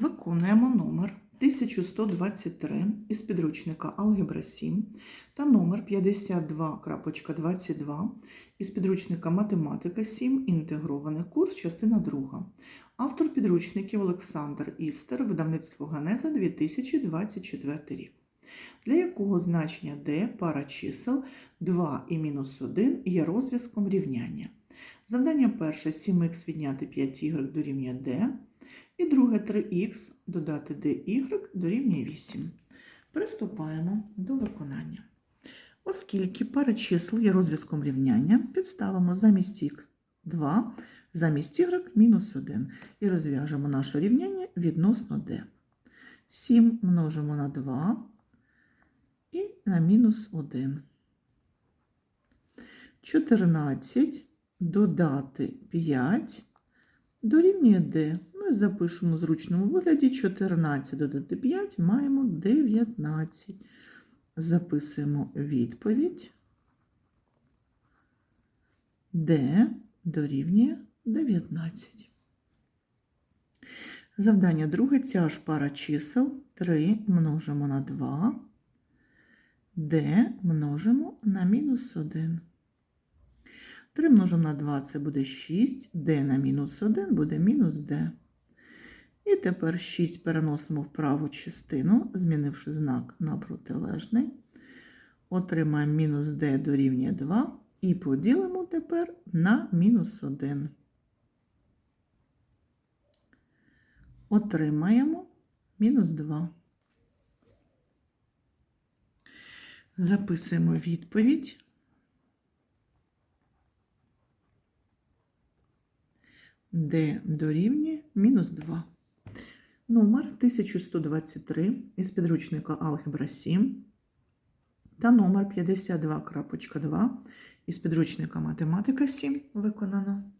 Виконуємо номер 1123 із підручника Алгебра 7 та номер 52.22 із підручника Математика 7. Інтегрований курс, частина 2. Автор підручників Олександр Істер, видавництво Ганеза 2024 рік. Для якого значення d пара чисел 2 і мінус 1 є розв'язком рівняння. Завдання перше 7х відняти 5y дорівнює d. І друге 3х додати dy дорівнює 8. Приступаємо до виконання. Оскільки пара чисел є розв'язком рівняння, підставимо замість х 2, замість y мінус 1 і розв'яжемо наше рівняння відносно d. 7 множимо на 2 і на мінус 1. 14 додати 5 дорівнює d. Запишемо в зручному вигляді 14 додати 5, маємо 19. Записуємо відповідь. d дорівнює 19. Завдання друге. Ця ж пара чисел 3 множимо на 2, d множимо на мінус 1. 3 множимо на 2 це буде 6, d на мінус 1 буде мінус d. І тепер 6 переносимо в праву частину, змінивши знак на протилежний. Отримаємо мінус d дорівнює 2 і поділимо тепер на мінус 1. Отримаємо мінус 2. Записуємо відповідь. d дорівнює мінус 2. Номер 1123 із підручника Алгебра 7 та номер 52.2 із підручника Математика 7 виконано.